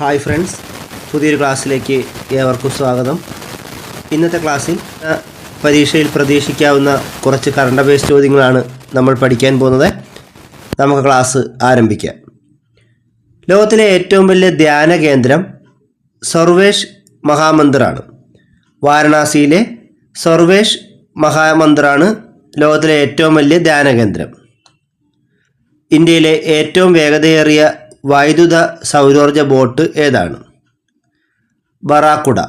Hi friends പുതിയൊരു ക്ലാസ്സിലേക്ക് ഏവർക്കും സ്വാഗതം. ഇന്നത്തെ ക്ലാസ്സിൽ പരീക്ഷയിൽ പ്രതീക്ഷിക്കാവുന്ന കുറച്ച് കറണ്ട് അഫയേഴ്സ് ചോദ്യങ്ങളാണ് നമ്മൾ പഠിക്കാൻ പോകുന്നത്. നമുക്ക് ക്ലാസ് ആരംഭിക്കാം. ലോകത്തിലെ ഏറ്റവും വലിയ ധ്യാന കേന്ദ്രം സർവേഷ് മഹാമന്ദിറാണ്. വാരണാസിയിലെ സർവേഷ് മഹാമന്ദിറാണ് ലോകത്തിലെ ഏറ്റവും വലിയ ധ്യാന കേന്ദ്രം. ഇന്ത്യയിലെ ഏറ്റവും വേഗതയേറിയ വൈദ്യുത സൗരോർജ ബോട്ട് ഏതാണ്? ബറാക്കുട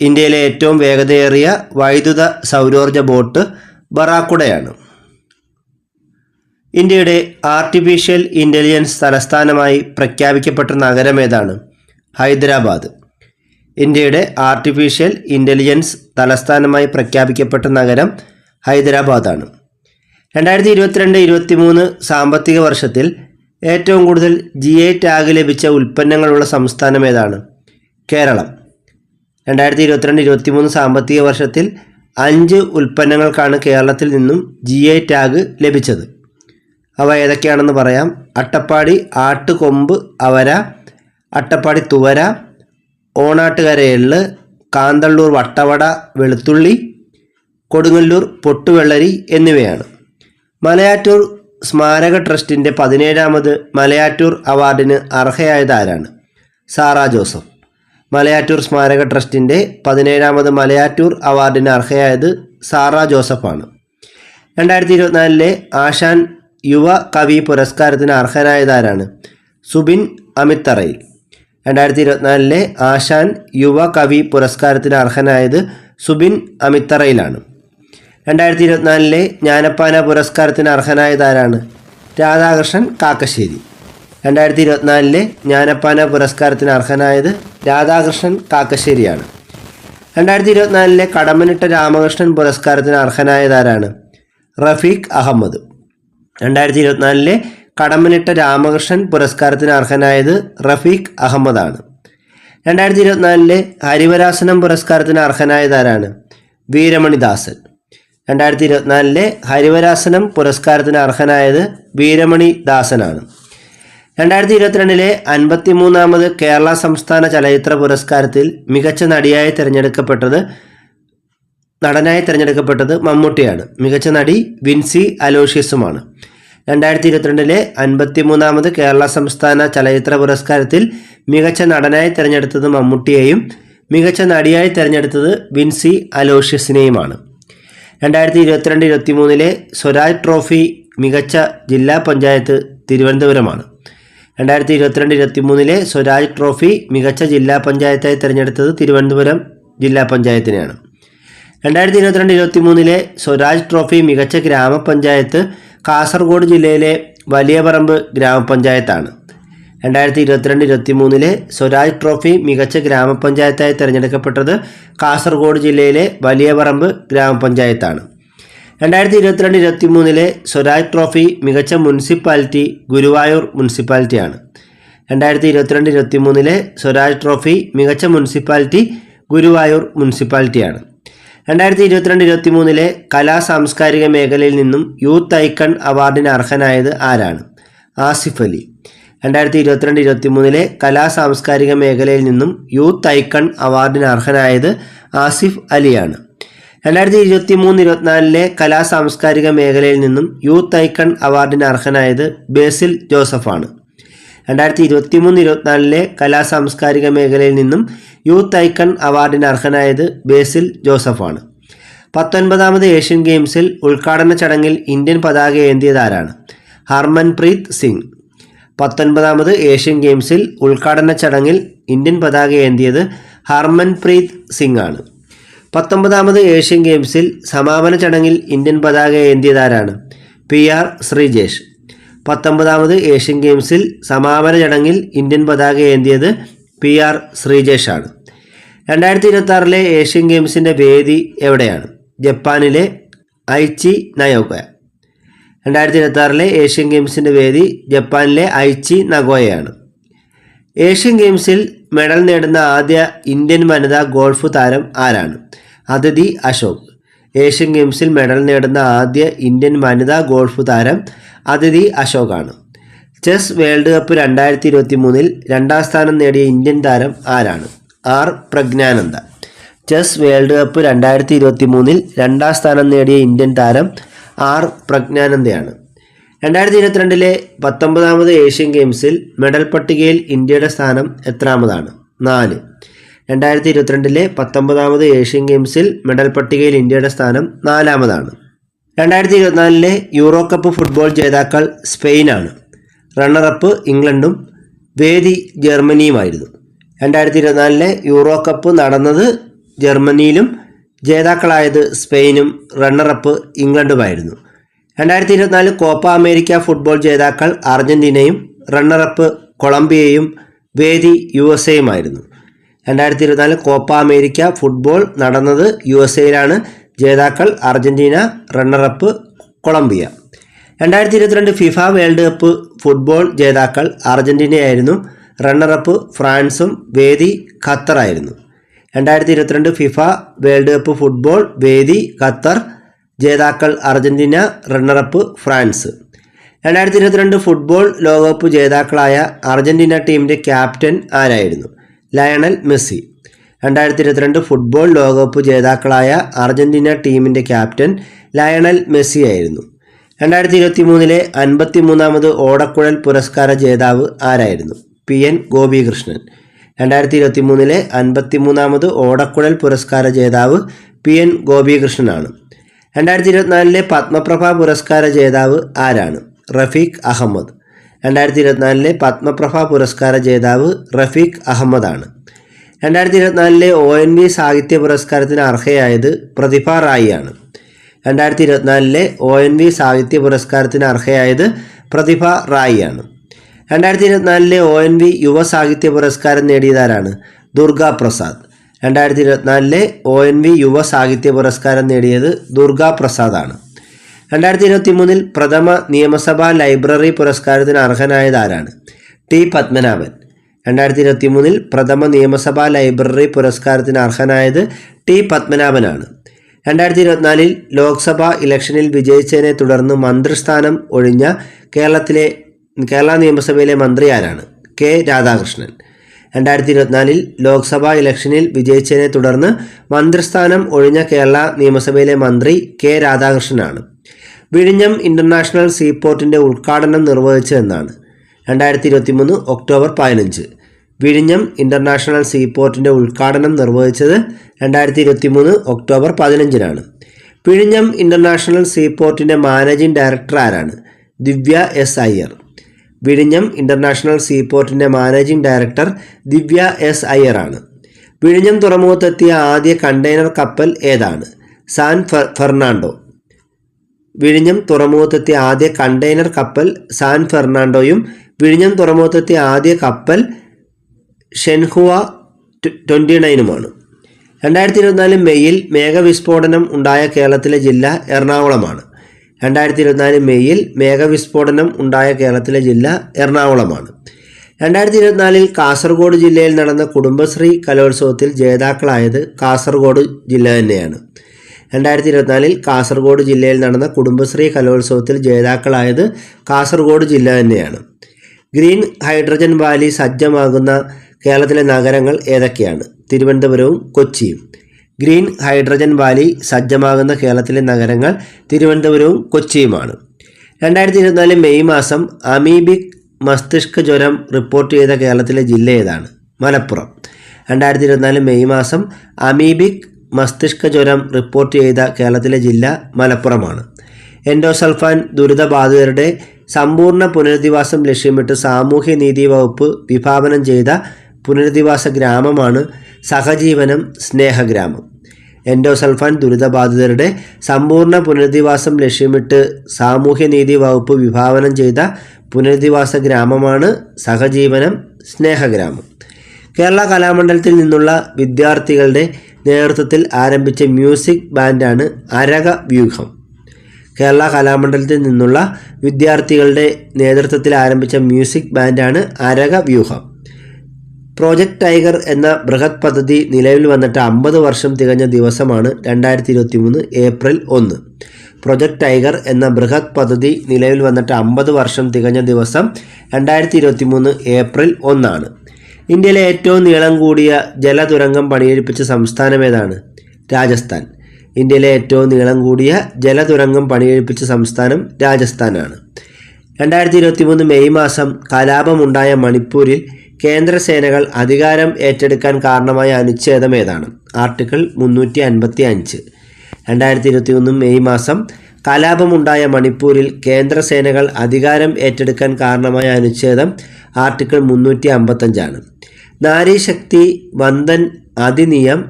ഇന്ത്യയിലെ ഏറ്റവും വേഗതയേറിയ വൈദ്യുത സൗരോർജ ബോട്ട് ബറാക്കുടയാണ് ഇന്ത്യയുടെ ആർട്ടിഫിഷ്യൽ ഇന്റലിജൻസ് തലസ്ഥാനമായി പ്രഖ്യാപിക്കപ്പെട്ട നഗരം ഏതാണ്? ഹൈദരാബാദ്. ഇന്ത്യയുടെ ആർട്ടിഫിഷ്യൽ ഇന്റലിജൻസ് തലസ്ഥാനമായി പ്രഖ്യാപിക്കപ്പെട്ട നഗരം ഹൈദരാബാദാണ്. രണ്ടായിരത്തി ഇരുപത്തിരണ്ട് ഇരുപത്തി മൂന്ന് സാമ്പത്തിക വർഷത്തിൽ ഏറ്റവും കൂടുതൽ ജി ഐ ടാഗ് ലഭിച്ച ഉൽപ്പന്നങ്ങളുള്ള സംസ്ഥാനം ഏതാണ്? കേരളം. രണ്ടായിരത്തി ഇരുപത്തിരണ്ട് ഇരുപത്തി മൂന്ന് സാമ്പത്തിക വർഷത്തിൽ അഞ്ച് ഉൽപ്പന്നങ്ങൾക്കാണ് കേരളത്തിൽ നിന്നും ജി ഐ ടാഗ് ലഭിച്ചത്. അവ ഏതൊക്കെയാണെന്ന് പറയാം. അട്ടപ്പാടി ആട്ടുകൊമ്പ് അവര അട്ടപ്പാടി തുവര ഓണാട്ടുകര എള്ള് കാന്തള്ളൂർ വട്ടവട വെളുത്തുള്ളി കൊടുങ്ങല്ലൂർ പൊട്ടുവെള്ളരി എന്നിവയാണ്. മലയാറ്റൂർ സ്മാരക ട്രസ്റ്റിന്റെ പതിനേഴാമത് മലയാറ്റൂർ അവാർഡിന് അർഹയായത് ആരാണ് സാറ ജോസഫ്. മലയാറ്റൂർ സ്മാരക ട്രസ്റ്റിന്റെ പതിനേഴാമത് മലയാറ്റൂർ അവാർഡിന് അർഹയായത് സാറ ജോസഫാണ്. രണ്ടായിരത്തി ഇരുപത്തിനാലിലെ ആശാൻ യുവ കവി പുരസ്കാരത്തിന് അർഹനായത് ആരാണ് സുബിൻ അമിത്തറയിൽ രണ്ടായിരത്തി ഇരുപത്തിനാലിലെ ആശാൻ യുവ കവി പുരസ്കാരത്തിന് അർഹനായത് സുബിൻ അമിത്തറയിലാണ് രണ്ടായിരത്തി ഇരുപത്തിനാലിലെ ജ്ഞാനപ്പാന പുരസ്കാരത്തിന് അർഹനായതാരാണ്? രാധാകൃഷ്ണൻ കാക്കശ്ശേരി. രണ്ടായിരത്തി ഇരുപത്തിനാലിലെ ജ്ഞാനപ്പാന പുരസ്കാരത്തിന് അർഹനായത് രാധാകൃഷ്ണൻ കാക്കശ്ശേരിയാണ്. രണ്ടായിരത്തി ഇരുപത്തിനാലിലെ കടമനിട്ട രാമകൃഷ്ണൻ പുരസ്കാരത്തിന് അർഹനായതാരാണ് റഫീഖ് അഹമ്മദ്. രണ്ടായിരത്തി ഇരുപത്തിനാലിലെ കടമനിട്ട രാമകൃഷ്ണൻ പുരസ്കാരത്തിന് അർഹനായത് റഫീഖ് അഹമ്മദാണ്. രണ്ടായിരത്തി ഇരുപത്തിനാലിലെ ഹരിവരാസനം പുരസ്കാരത്തിന് അർഹനായതാരാണ് വീരമണിദാസൻ. രണ്ടായിരത്തി ഇരുപത്തിനാലിലെ ഹരിവരാസനം പുരസ്കാരത്തിന് അർഹനായത് വീരമണി ദാസനാണ്. രണ്ടായിരത്തി ഇരുപത്തിരണ്ടിലെ അൻപത്തി മൂന്നാമത് കേരള സംസ്ഥാന ചലച്ചിത്ര പുരസ്കാരത്തിൽ മികച്ച നടിയായി തിരഞ്ഞെടുക്കപ്പെട്ടത് നടനായി തിരഞ്ഞെടുക്കപ്പെട്ടത് മമ്മൂട്ടിയാണ്. മികച്ച നടി വിൻസി അലോഷ്യസുമാണ്. രണ്ടായിരത്തി ഇരുപത്തിരണ്ടിലെ അൻപത്തി മൂന്നാമത് കേരള സംസ്ഥാന ചലച്ചിത്ര പുരസ്കാരത്തിൽ മികച്ച നടനായി തിരഞ്ഞെടുത്തത് മമ്മൂട്ടിയെയും മികച്ച നടിയായി തിരഞ്ഞെടുത്തത് വിൻസി അലോഷ്യസിനെയുമാണ്. രണ്ടായിരത്തി ഇരുപത്തിരണ്ട് ഇരുപത്തി മൂന്നിലെ സ്വരാജ് ട്രോഫി മികച്ച ജില്ലാ പഞ്ചായത്ത് തിരുവനന്തപുരമാണ്. രണ്ടായിരത്തി ഇരുപത്തിരണ്ട് ഇരുപത്തി മൂന്നിലെ സ്വരാജ് ട്രോഫി മികച്ച ജില്ലാ പഞ്ചായത്തായി തിരഞ്ഞെടുത്തത് തിരുവനന്തപുരം ജില്ലാ പഞ്ചായത്തിനെയാണ്. രണ്ടായിരത്തി ഇരുപത്തിരണ്ട് ഇരുപത്തി മൂന്നിലെ സ്വരാജ് ട്രോഫി മികച്ച ഗ്രാമപഞ്ചായത്ത് കാസർഗോഡ് ജില്ലയിലെ വലിയപറമ്പ് ഗ്രാമപഞ്ചായത്താണ്. രണ്ടായിരത്തി ഇരുപത്തിരണ്ട് ഇരുപത്തി മൂന്നിലെ സ്വരാജ് ട്രോഫി മികച്ച ഗ്രാമപഞ്ചായത്തായി തിരഞ്ഞെടുക്കപ്പെട്ടത് കാസർഗോഡ് ജില്ലയിലെ വലിയപറമ്പ് ഗ്രാമപഞ്ചായത്താണ്. രണ്ടായിരത്തി ഇരുപത്തിരണ്ട് ഇരുപത്തി മൂന്നിലെ സ്വരാജ് ട്രോഫി മികച്ച മുനിസിപ്പാലിറ്റി ഗുരുവായൂർ മുനിസിപ്പാലിറ്റിയാണ്. രണ്ടായിരത്തി ഇരുപത്തിരണ്ട് ഇരുപത്തി മൂന്നിലെ സ്വരാജ് ട്രോഫി മികച്ച മുനിസിപ്പാലിറ്റി ഗുരുവായൂർ മുനിസിപ്പാലിറ്റിയാണ്. രണ്ടായിരത്തി ഇരുപത്തിരണ്ട് ഇരുപത്തി മൂന്നിലെ കലാ സാംസ്കാരിക മേഖലയിൽ നിന്നും യൂത്ത് ഐക്കൺ അവാർഡിന് അർഹനായത് ആരാണ്? ആസിഫ് അലി. രണ്ടായിരത്തി ഇരുപത്തിരണ്ട് ഇരുപത്തി മൂന്നിലെ കലാ സാംസ്കാരിക മേഖലയിൽ നിന്നും യൂത്ത് ഐക്കൺ അവാർഡിന് അർഹനായത് ആസിഫ് അലിയാണ്. രണ്ടായിരത്തി ഇരുപത്തി മൂന്ന് ഇരുപത്തിനാലിലെ കലാ സാംസ്കാരിക മേഖലയിൽ നിന്നും യൂത്ത് ഐക്കൺ അവാർഡിന് അർഹനായത് ബേസിൽ ജോസഫാണ്. രണ്ടായിരത്തി ഇരുപത്തി മൂന്ന് ഇരുപത്തിനാലിലെ കലാ സാംസ്കാരിക മേഖലയിൽ നിന്നും യൂത്ത് ഐക്കൺ അവാർഡിന് അർഹനായത് ബേസിൽ ജോസഫാണ്. പത്തൊൻപതാമത് ഏഷ്യൻ ഗെയിംസിൽ ഉദ്ഘാടന ചടങ്ങിൽ ഇന്ത്യൻ പതാക ഏന്തിയതാരാണ് ഹർമൻപ്രീത് സിംഗ്. പത്തൊൻപതാമത് ഏഷ്യൻ ഗെയിംസിൽ ഉദ്ഘാടന ചടങ്ങിൽ ഇന്ത്യൻ പതാക ഏന്തിയത് ഹർമൻപ്രീത് സിംഗ് ആണ് പത്തൊമ്പതാമത് ഏഷ്യൻ ഗെയിംസിൽ സമാപന ചടങ്ങിൽ ഇന്ത്യൻ പതാക ഏന്തിയതാരാണ് പി ആർ ശ്രീജേഷ്. പത്തൊമ്പതാമത് ഏഷ്യൻ ഗെയിംസിൽ സമാപന ചടങ്ങിൽ ഇന്ത്യൻ പതാക ഏന്തിയത് പി ആർ ശ്രീജേഷ് ആണ് രണ്ടായിരത്തി ഇരുപത്തി ഏഷ്യൻ ഗെയിംസിന്റെ വേദി എവിടെയാണ്? ജപ്പാനിലെ ഐച്ചി നയോഗ രണ്ടായിരത്തി ഇരുപത്തി ഏഷ്യൻ ഗെയിംസിന്റെ വേദി ജപ്പാനിലെ ഐച്ചി നഗോയയാണ്. ഏഷ്യൻ ഗെയിംസിൽ മെഡൽ നേടുന്ന ആദ്യ ഇന്ത്യൻ വനിതാ ഗോൾഫ് താരം ആരാണ്? അതിഥി അശോക്. ഏഷ്യൻ ഗെയിംസിൽ മെഡൽ നേടുന്ന ആദ്യ ഇന്ത്യൻ വനിതാ ഗോൾഫ് താരം അതിഥി അശോകാണ്. ചെസ് വേൾഡ് കപ്പ് രണ്ടായിരത്തി ഇരുപത്തി മൂന്നിൽ രണ്ടാം സ്ഥാനം നേടിയ ഇന്ത്യൻ താരം ആരാണ്? R. Praggnanandhaa. Chess world cup രണ്ടായിരത്തി ഇരുപത്തി മൂന്നിൽ രണ്ടാം സ്ഥാനം നേടിയ ഇന്ത്യൻ താരം ആർ പ്രജ്ഞാനന്ദയാണ്. രണ്ടായിരത്തി ഇരുപത്തിരണ്ടിലെ പത്തൊമ്പതാമത് ഏഷ്യൻ ഗെയിംസിൽ മെഡൽ പട്ടികയിൽ ഇന്ത്യയുടെ സ്ഥാനം എത്രാമതാണ്? നാല്. രണ്ടായിരത്തി ഇരുപത്തിരണ്ടിലെ പത്തൊമ്പതാമത് ഏഷ്യൻ ഗെയിംസിൽ മെഡൽ പട്ടികയിൽ ഇന്ത്യയുടെ സ്ഥാനം നാലാമതാണ്. രണ്ടായിരത്തി ഇരുപത്തിനാലിലെ യൂറോ കപ്പ് ഫുട്ബോൾ ജേതാക്കൾ സ്പെയിനാണ്. റണ്ണറപ്പ് ഇംഗ്ലണ്ടും വേദി ജർമ്മനിയുമായിരുന്നു. രണ്ടായിരത്തി ഇരുപത്തിനാലിലെ യൂറോ കപ്പ് നടന്നത് ജർമ്മനിയിലും ജേതാക്കളായത് സ്പെയിനും റണ്ണറപ്പ് ഇംഗ്ലണ്ടുമായിരുന്നു. രണ്ടായിരത്തി ഇരുപത്തിനാല് കോപ്പ അമേരിക്ക ഫുട്ബോൾ ജേതാക്കൾ അർജന്റീനയും റണ്ണറപ്പ് കൊളംബിയയും വേദി യു എസ് എയുമായിരുന്നു രണ്ടായിരത്തി ഇരുപത്തിനാല് കോപ്പ അമേരിക്ക ഫുട്ബോൾ നടന്നത് യു എസ് എയിലാണ് ജേതാക്കൾ അർജന്റീന റണ്ണറപ്പ് കൊളംബിയ. രണ്ടായിരത്തി ഇരുപത്തിരണ്ട് ഫിഫ വേൾഡ് കപ്പ് ഫുട്ബോൾ ജേതാക്കൾ അർജന്റീനയായിരുന്നു. റണ്ണറപ്പ് ഫ്രാൻസും വേദി ഖത്തറായിരുന്നു. രണ്ടായിരത്തി ഇരുപത്തിരണ്ട് ഫിഫ വേൾഡ് കപ്പ് ഫുട്ബോൾ വേദി ഖത്തർ ജേതാക്കൾ അർജന്റീന റണ്ണറപ്പ് ഫ്രാൻസ്. രണ്ടായിരത്തി ഇരുപത്തിരണ്ട് ഫുട്ബോൾ ലോകകപ്പ് ജേതാക്കളായ അർജന്റീന ടീമിന്റെ ക്യാപ്റ്റൻ ആരായിരുന്നു? Lionel Messi. രണ്ടായിരത്തി ഇരുപത്തിരണ്ട് ഫുട്ബോൾ ലോകകപ്പ് ജേതാക്കളായ അർജന്റീന ടീമിന്റെ ക്യാപ്റ്റൻ ലയണൽ മെസ്സി ആയിരുന്നു. രണ്ടായിരത്തി ഇരുപത്തി മൂന്നിലെ അൻപത്തി മൂന്നാമത് ഓടക്കുഴൽ പുരസ്കാര ജേതാവ് ആരായിരുന്നു? പി. എൻ. ഗോപികൃഷ്ണൻ. രണ്ടായിരത്തി ഇരുപത്തി മൂന്നിലെ അൻപത്തി മൂന്നാമത് ഓടക്കുഴൽ പുരസ്കാര ജേതാവ് പി എൻ ഗോപികൃഷ്ണനാണ്. രണ്ടായിരത്തി ഇരുപത്തിനാലിലെ പത്മപ്രഭ പുരസ്കാര ജേതാവ് ആരാണ്? റഫീഖ് അഹമ്മദ്. രണ്ടായിരത്തി ഇരുപത്തിനാലിലെ പത്മപ്രഭ പുരസ്കാര ജേതാവ് റഫീഖ് അഹമ്മദാണ്. രണ്ടായിരത്തി ഇരുപത്തിനാലിലെ ഒ എൻ വി സാഹിത്യ പുരസ്കാരത്തിന് അർഹയായത് പ്രതിഭ റായിയാണ്. രണ്ടായിരത്തി ഇരുപത്തിനാലിലെ ഒ എൻ വി സാഹിത്യ പുരസ്കാരത്തിന് അർഹയായത് പ്രതിഭ റായിയാണ്. രണ്ടായിരത്തി ഇരുപത്തിനാലിലെ ഒ എൻ വി യുവ സാഹിത്യ പുരസ്കാരം നേടിയതാരാണ്? ദുർഗാ പ്രസാദ്. രണ്ടായിരത്തി ഇരുപത്തിനാലിലെ ഒ എൻ വി യുവ സാഹിത്യ പുരസ്കാരം നേടിയത് ദുർഗാ പ്രസാദാണ്. രണ്ടായിരത്തി ഇരുപത്തി മൂന്നിൽ പ്രഥമ നിയമസഭാ ലൈബ്രറി പുരസ്കാരത്തിന് അർഹനായത് ആരാണ് ടി പത്മനാഭൻ. രണ്ടായിരത്തി ഇരുപത്തി മൂന്നിൽ പ്രഥമ നിയമസഭാ ലൈബ്രറി പുരസ്കാരത്തിന് അർഹനായത് ടി പത്മനാഭനാണ്. രണ്ടായിരത്തി ഇരുപത്തിനാലിൽ ലോക്സഭാ ഇലക്ഷനിൽ വിജയിച്ചതിനെ തുടർന്ന് മന്ത്രിസ്ഥാനം ഒഴിഞ്ഞ കേരളത്തിലെ കേരള നിയമസഭയിലെ മന്ത്രി ആരാണ്? കെ രാധാകൃഷ്ണൻ. രണ്ടായിരത്തി ഇരുപത്തിനാലിൽ ലോക്സഭാ ഇലക്ഷനിൽ വിജയിച്ചതിനെ തുടർന്ന് മന്ത്രിസ്ഥാനം ഒഴിഞ്ഞ കേരള നിയമസഭയിലെ മന്ത്രി കെ രാധാകൃഷ്ണനാണ്. വിഴിഞ്ഞം ഇന്റർനാഷണൽ സീപോർട്ടിന്റെ ഉദ്ഘാടനം നിർവഹിച്ചതെന്നാണ്. രണ്ടായിരത്തി ഇരുപത്തി മൂന്ന് ഒക്ടോബർ പതിനഞ്ച്. വിഴിഞ്ഞം ഇന്റർനാഷണൽ സീപോർട്ടിന്റെ ഉദ്ഘാടനം നിർവഹിച്ചത് രണ്ടായിരത്തി ഇരുപത്തി മൂന്ന് ഒക്ടോബർ പതിനഞ്ചിനാണ്. വിഴിഞ്ഞം ഇന്റർനാഷണൽ സീപോർട്ടിന്റെ മാനേജിംഗ് ഡയറക്ടർ ആരാണ്? ദിവ്യ എസ് അയ്യർ. വിഴിഞ്ഞം international സീപോർട്ടിന്റെ managing director Divya S Iyer ആണ്. വിഴിഞ്ഞം തുറമുഖത്തെത്തിയ ആദ്യ കണ്ടെയ്നർ കപ്പൽ ഏതാണ്? San Fernando. വിഴിഞ്ഞം തുറമുഖത്തെത്തിയ ആദ്യ കണ്ടെയ്നർ കപ്പൽ സാൻ ഫെർണാണ്ടോയും വിഴിഞ്ഞം തുറമുഖത്തെത്തിയ ആദ്യ കപ്പൽ ഷെൻഹുവ ട്വന്റി നയനുമാണ് രണ്ടായിരത്തി ഇരുപത്തിനാല് മെയ്യിൽ മേഘവിസ്ഫോടനം ഉണ്ടായ കേരളത്തിലെ ജില്ല എറണാകുളമാണ്. രണ്ടായിരത്തി ഇരുപത്തിനാല് മെയ്യിൽ മേഘവിസ്ഫോടനം ഉണ്ടായ കേരളത്തിലെ ജില്ല എറണാകുളമാണ്. രണ്ടായിരത്തി ഇരുപത്തിനാലിൽ കാസർഗോഡ് ജില്ലയിൽ നടന്ന കുടുംബശ്രീ കലോത്സവത്തിൽ ജേതാക്കളായത് കാസർഗോഡ് ജില്ല തന്നെയാണ്. രണ്ടായിരത്തി ഇരുപത്തിനാലിൽ കാസർഗോഡ് ജില്ലയിൽ നടന്ന കുടുംബശ്രീ കലോത്സവത്തിൽ ജേതാക്കളായത് കാസർഗോഡ് ജില്ല തന്നെയാണ്. ഗ്രീൻ ഹൈഡ്രജൻ വാലി സജ്ജമാകുന്ന കേരളത്തിലെ നഗരങ്ങൾ ഏതൊക്കെയാണ്? തിരുവനന്തപുരവും കൊച്ചിയും. ഗ്രീൻ ഹൈഡ്രജൻ വാലി സജ്ജമാകുന്ന കേരളത്തിലെ നഗരങ്ങൾ തിരുവനന്തപുരവും കൊച്ചിയുമാണ്. രണ്ടായിരത്തി ഇരുപത്തിനാല് മെയ് മാസം അമീബിക് മസ്തിഷ്ക ജ്വരം റിപ്പോർട്ട് ചെയ്ത കേരളത്തിലെ ജില്ല ഏതാണ്? മലപ്പുറം. രണ്ടായിരത്തി ഇരുപത്തിനാല് മെയ് മാസം അമീബിക് മസ്തിഷ്ക ജ്വരം റിപ്പോർട്ട് ചെയ്ത കേരളത്തിലെ ജില്ല മലപ്പുറമാണ്. എൻഡോസൾഫാൻ ദുരിതബാധിതരുടെ സമ്പൂർണ പുനരധിവാസം ലക്ഷ്യമിട്ട് സാമൂഹ്യനീതി വകുപ്പ് വിഭാവനം ചെയ്ത പുനരധിവാസ ഗ്രാമമാണ് സഹജീവനം സ്നേഹഗ്രാമം. എൻഡോസൾഫാൻ ദുരിതബാധിതരുടെ സമ്പൂർണ പുനരധിവാസം ലക്ഷ്യമിട്ട് സാമൂഹ്യനീതി വകുപ്പ് വിഭാവനം ചെയ്ത പുനരധിവാസ ഗ്രാമമാണ് സഹജീവനം സ്നേഹഗ്രാമം. കേരള കലാമണ്ഡലത്തിൽ നിന്നുള്ള വിദ്യാർത്ഥികളുടെ നേതൃത്വത്തിൽ ആരംഭിച്ച മ്യൂസിക് ബാൻഡാണ് അരക വ്യൂഹം. കേരള കലാമണ്ഡലത്തിൽ നിന്നുള്ള വിദ്യാർത്ഥികളുടെ നേതൃത്വത്തിൽ ആരംഭിച്ച മ്യൂസിക് ബാൻഡാണ് അരക വ്യൂഹം. പ്രോജക്റ്റ് ടൈഗർ എന്ന ബൃഹത് പദ്ധതി നിലവിൽ വന്നിട്ട് അമ്പത് വർഷം തികഞ്ഞ ദിവസമാണ് രണ്ടായിരത്തി ഇരുപത്തി മൂന്ന് ഏപ്രിൽ ഒന്ന്. പ്രൊജക്ട് ടൈഗർ എന്ന ബൃഹത് പദ്ധതി നിലവിൽ വന്നിട്ട് അമ്പത് വർഷം തികഞ്ഞ ദിവസം രണ്ടായിരത്തി ഇരുപത്തി മൂന്ന് ഏപ്രിൽ ഒന്നാണ്. ഇന്ത്യയിലെ ഏറ്റവും നീളം കൂടിയ ജലതുരങ്കം പണിയെടുപ്പിച്ച സംസ്ഥാനം ഏതാണ്? രാജസ്ഥാൻ. ഇന്ത്യയിലെ ഏറ്റവും നീളം കൂടിയ ജലതുരങ്കം പണിയെടുപ്പിച്ച സംസ്ഥാനം രാജസ്ഥാനാണ്. രണ്ടായിരത്തി ഇരുപത്തി മൂന്ന് മെയ് മാസം കലാപമുണ്ടായ മണിപ്പൂരിൽ കേന്ദ്ര സേനകൾ അധികാരം ഏറ്റെടുക്കാൻ കാരണമായ അനുച്ഛേദം ഏതാണ്? ആർട്ടിക്കിൾ മുന്നൂറ്റി അൻപത്തി അഞ്ച് രണ്ടായിരത്തി ഇരുപത്തി ഒന്ന് മെയ് മാസം കലാപമുണ്ടായ മണിപ്പൂരിൽ കേന്ദ്ര സേനകൾ അധികാരം ഏറ്റെടുക്കാൻ കാരണമായ അനുച്ഛേദം ആർട്ടിക്കിൾ മുന്നൂറ്റി അമ്പത്തഞ്ചാണ് നാരീശക്തി വന്ദൻ അധിനിയം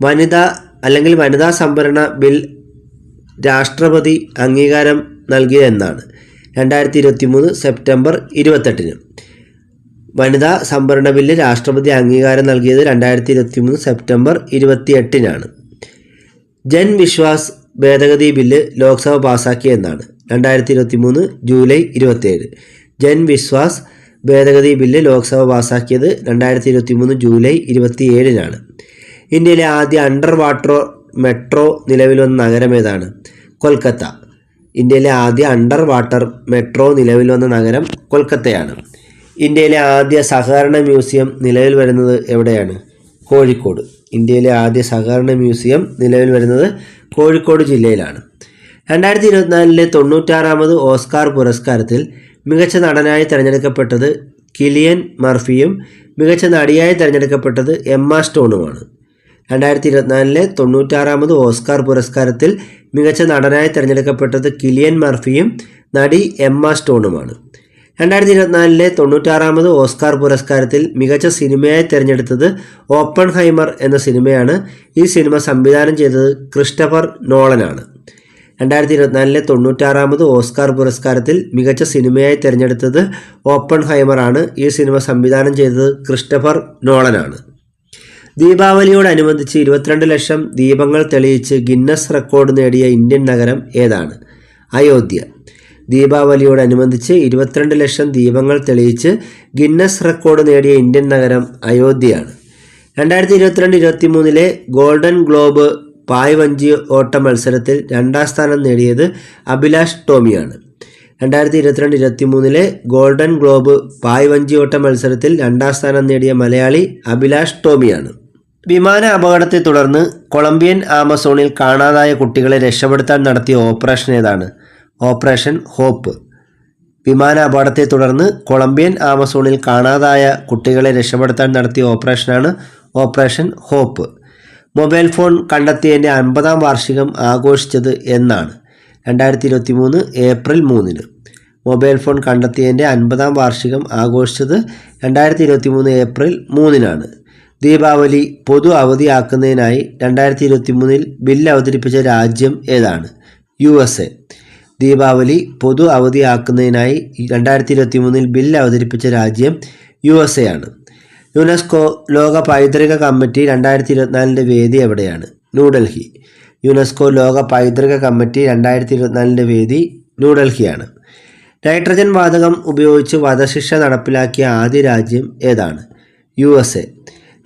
വനിതാ അല്ലെങ്കിൽ വനിതാ സംവരണ ബിൽ രാഷ്ട്രപതി അംഗീകാരം നൽകിയതെന്നാണ് രണ്ടായിരത്തി ഇരുപത്തി മൂന്ന് സെപ്റ്റംബർ ഇരുപത്തെട്ടിന്. വനിതാ സംവരണ ബില്ല് രാഷ്ട്രപതി അംഗീകാരം നൽകിയത് രണ്ടായിരത്തി ഇരുപത്തി മൂന്ന് സെപ്റ്റംബർ ഇരുപത്തിയെട്ടിനാണ്. ജൻ വിശ്വാസ് ഭേദഗതി ബില്ല് ലോക്സഭ പാസാക്കിയെന്നാണ്. രണ്ടായിരത്തി ഇരുപത്തി മൂന്ന് ജൂലൈ ഇരുപത്തിയേഴ്. ജൻ വിശ്വാസ് ഭേദഗതി ബില്ല് ലോക്സഭ പാസാക്കിയത് രണ്ടായിരത്തി ഇരുപത്തി മൂന്ന് ജൂലൈ ഇരുപത്തിയേഴിനാണ്. ഇന്ത്യയിലെ ആദ്യ അണ്ടർ വാട്ടർ മെട്രോ നിലവിൽ വന്ന നഗരം ഏതാണ്? കൊൽക്കത്ത. ഇന്ത്യയിലെ ആദ്യ അണ്ടർ വാട്ടർ മെട്രോ നിലവിൽ വന്ന നഗരം കൊൽക്കത്തയാണ്. ഇന്ത്യയിലെ ആദ്യ സഹകരണ മ്യൂസിയം നിലവിൽ വരുന്നത് എവിടെയാണ്? കോഴിക്കോട്. ഇന്ത്യയിലെ ആദ്യ സഹകരണ മ്യൂസിയം നിലവിൽ വരുന്നത് കോഴിക്കോട് ജില്ലയിലാണ്. രണ്ടായിരത്തി ഇരുപത്തിനാലിലെ തൊണ്ണൂറ്റാറാമത് ഓസ്കാർ പുരസ്കാരത്തിൽ മികച്ച നടനായി തിരഞ്ഞെടുക്കപ്പെട്ടത് കിലിയൻ മർഫിയും മികച്ച നടിയായി തിരഞ്ഞെടുക്കപ്പെട്ടത് എം എമ്മ സ്റ്റോണുമാണ്. രണ്ടായിരത്തി ഇരുപത്തിനാലിലെ തൊണ്ണൂറ്റാറാമത് ഓസ്കാർ പുരസ്കാരത്തിൽ മികച്ച നടനായി തിരഞ്ഞെടുക്കപ്പെട്ടത് കിലിയൻ മർഫിയും നടി എം എമ്മ സ്റ്റോണുമാണ്. രണ്ടായിരത്തി ഇരുപത്തിനാലിലെ തൊണ്ണൂറ്റാറാമത് ഓസ്കാർ പുരസ്കാരത്തിൽ മികച്ച സിനിമയായി തിരഞ്ഞെടുത്തത് ഓപ്പൺ ഹൈമർ എന്ന സിനിമയാണ്. ഈ സിനിമ സംവിധാനം ചെയ്തത് ക്രിസ്റ്റഫർ നോളനാണ്. രണ്ടായിരത്തി ഇരുപത്തിനാലിലെ തൊണ്ണൂറ്റാറാമത് ഓസ്കാർ പുരസ്കാരത്തിൽ മികച്ച സിനിമയായി തിരഞ്ഞെടുത്തത് ഓപ്പൺ ഹൈമറാണ് ഈ സിനിമ സംവിധാനം ചെയ്തത് ക്രിസ്റ്റഫർ നോളനാണ്. ദീപാവലിയോടനുബന്ധിച്ച് ഇരുപത്തിരണ്ട് ലക്ഷം ദീപങ്ങൾ തെളിയിച്ച് ഗിന്നസ് റെക്കോർഡ് നേടിയ ഇന്ത്യൻ നഗരം ഏതാണ്? അയോധ്യ. ദീപാവലിയോടനുബന്ധിച്ച് ഇരുപത്തിരണ്ട് ലക്ഷം ദീപങ്ങൾ തെളിയിച്ച് ഗിന്നസ് റെക്കോർഡ് നേടിയ ഇന്ത്യൻ നഗരം അയോധ്യയാണ്. രണ്ടായിരത്തി ഇരുപത്തിരണ്ട് ഇരുപത്തി മൂന്നിലെ ഗോൾഡൻ ഗ്ലോബ് പായ്വഞ്ചി ഓട്ട മത്സരത്തിൽ രണ്ടാം സ്ഥാനം നേടിയത് അഭിലാഷ് ടോമിയാണ്. രണ്ടായിരത്തി ഇരുപത്തിരണ്ട് ഇരുപത്തി മൂന്നിലെ ഗോൾഡൻ ഗ്ലോബ് പായ്വഞ്ചി ഓട്ട മത്സരത്തിൽ രണ്ടാം സ്ഥാനം നേടിയ മലയാളി അഭിലാഷ് ടോമിയാണ്. വിമാന അപകടത്തെ തുടർന്ന് കൊളംബിയൻ ആമസോണിൽ കാണാതായ കുട്ടികളെ രക്ഷപ്പെടുത്താൻ നടത്തിയ ഓപ്പറേഷൻ ഏതാണ്? Operation hope. വിമാന അപകടത്തെ തുടർന്ന് കൊളംബിയൻ ആമസോണിൽ കാണാതായ കുട്ടികളെ രക്ഷപ്പെടുത്താൻ നടത്തിയ ഓപ്പറേഷനാണ് ഓപ്പറേഷൻ ഹോപ്പ്. മൊബൈൽ ഫോൺ കണ്ടെത്തിയതിന്റെ അൻപതാം വാർഷികം ആഘോഷിച്ചത് എന്നാണ്. രണ്ടായിരത്തി ഇരുപത്തി മൂന്ന് ഏപ്രിൽ മൂന്നിന്. മൊബൈൽ ഫോൺ കണ്ടെത്തിയതിന്റെ അൻപതാം വാർഷികം ആഘോഷിച്ചത് രണ്ടായിരത്തി ഇരുപത്തി മൂന്ന് ഏപ്രിൽ മൂന്നിനാണ്. ദീപാവലി പൊതു അവധിയാക്കുന്നതിനായി രണ്ടായിരത്തി ഇരുപത്തി മൂന്നിൽ ബില്ല് അവതരിപ്പിച്ച രാജ്യം ഏതാണ്? U S A. ദീപാവലി പൊതു അവധിയാക്കുന്നതിനായി രണ്ടായിരത്തി ഇരുപത്തി മൂന്നിൽ ബില്ല് അവതരിപ്പിച്ച രാജ്യം യു എസ് എ ആണ്. യുനെസ്കോ ലോക പൈതൃക കമ്മിറ്റി രണ്ടായിരത്തി ഇരുപത്തിനാലിന്റെ വേദി എവിടെയാണ്? ന്യൂഡൽഹി. യുനെസ്കോ ലോക പൈതൃക കമ്മിറ്റി രണ്ടായിരത്തി ഇരുപത്തിനാലിന്റെ വേദി ന്യൂഡൽഹിയാണ്. നൈട്രജൻ വാതകം ഉപയോഗിച്ച് വധശിക്ഷ നടപ്പിലാക്കിയ ആദ്യ രാജ്യം ഏതാണ്? യു എസ് എ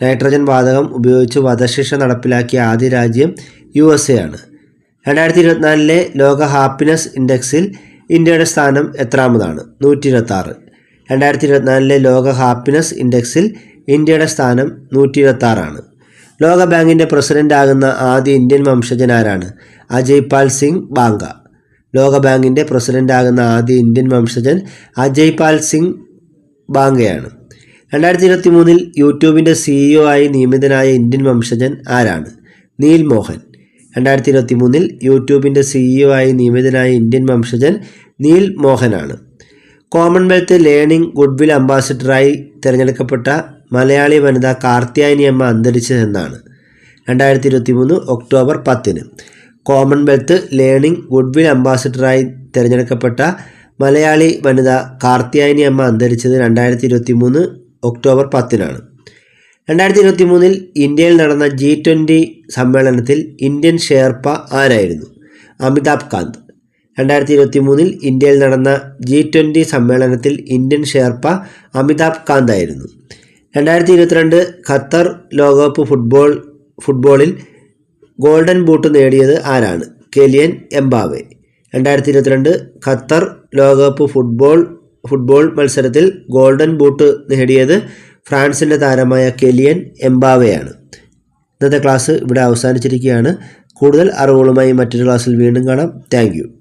നൈട്രജൻ വാതകം ഉപയോഗിച്ച് വധശിക്ഷ നടപ്പിലാക്കിയ ആദ്യ രാജ്യം യു എസ് എ ആണ്. രണ്ടായിരത്തി ഇരുപത്തിനാലിലെ ലോക ഹാപ്പിനെസ് ഇൻഡെക്സിൽ ഇന്ത്യയുടെ സ്ഥാനം എത്രാമതാണ്? നൂറ്റി ഇരുപത്തി ആറ് രണ്ടായിരത്തി ഇരുപത്തിനാലിലെ ലോക ഹാപ്പിനെസ് ഇൻഡെക്സിൽ ഇന്ത്യയുടെ സ്ഥാനം നൂറ്റി ഇരുപത്തി ആറാണ് ലോക ബാങ്കിന്റെ പ്രസിഡന്റാകുന്ന ആദ്യ ഇന്ത്യൻ വംശജനാരാണ് അജയ് പാൽ സിംഗ് ബാങ്ക. ലോക ബാങ്കിന്റെ പ്രസിഡന്റാകുന്ന ആദ്യ ഇന്ത്യൻ വംശജൻ അജയ് പാൽ സിംഗ് ബാങ്കയാണ്. രണ്ടായിരത്തി ഇരുപത്തി മൂന്നിൽ യൂട്യൂബിന്റെ സിഇഒ ആയി നിയമിതനായ ഇന്ത്യൻ വംശജൻ ആരാണ്? നീൽ മോഹൻ രണ്ടായിരത്തി ഇരുപത്തി മൂന്നിൽ യൂട്യൂബിന്റെ സിഇഒ ആയി നിയമിതനായ ഇന്ത്യൻ വംശജൻ നീൽ മോഹനാണ്. കോമൺവെൽത്ത് ലേണിംഗ് ഗുഡ്വിൽ അംബാസിഡറായി തിരഞ്ഞെടുക്കപ്പെട്ട മലയാളി വനിത കാർത്തിയായനി അമ്മ അന്തരിച്ചതെന്നാണ് രണ്ടായിരത്തി ഇരുപത്തി മൂന്ന് ഒക്ടോബർ പത്തിന് കോമൺവെൽത്ത് ലേണിംഗ് ഗുഡ്വിൽ അംബാസിഡറായി തിരഞ്ഞെടുക്കപ്പെട്ട മലയാളി വനിത കാർത്തിയായനി അമ്മ അന്തരിച്ചത് രണ്ടായിരത്തി ഇരുപത്തി മൂന്ന് ഒക്ടോബർ പത്തിനാണ്. രണ്ടായിരത്തി ഇരുപത്തി മൂന്നിൽ ഇന്ത്യയിൽ നടന്ന ജി ട്വന്റി സമ്മേളനത്തിൽ ഇന്ത്യൻ ഷേർപ്പ ആരായിരുന്നു? അമിതാഭ് കാന്ത്. രണ്ടായിരത്തി ഇരുപത്തി മൂന്നിൽ ഇന്ത്യയിൽ നടന്ന ജി ട്വന്റി സമ്മേളനത്തിൽ ഇന്ത്യൻ ഷേർപ്പ അമിതാഭ് കാന്ത് ആയിരുന്നു. രണ്ടായിരത്തി ഇരുപത്തിരണ്ട് ഖത്തർ ലോകകപ്പ് ഫുട്ബോൾ ഫുട്ബോളിൽ ഗോൾഡൻ ബൂട്ട് നേടിയത് ആരാണ്? Kylian Mbappe. രണ്ടായിരത്തി ഇരുപത്തിരണ്ട് ഖത്തർ ലോകകപ്പ് ഫുട്ബോൾ ഫുട്ബോൾ മത്സരത്തിൽ ഗോൾഡൻ ബൂട്ട് നേടിയത് ഫ്രാൻസിന്റെ താരമായ കെലിയൻ എംബാവയാണ്. ഇന്നത്തെ ക്ലാസ് ഇവിടെ അവസാനിച്ചിരിക്കുകയാണ്. കൂടുതൽ അറിവുകളുമായി മറ്റൊരു ക്ലാസ്സിൽ വീണ്ടും കാണാം. താങ്ക്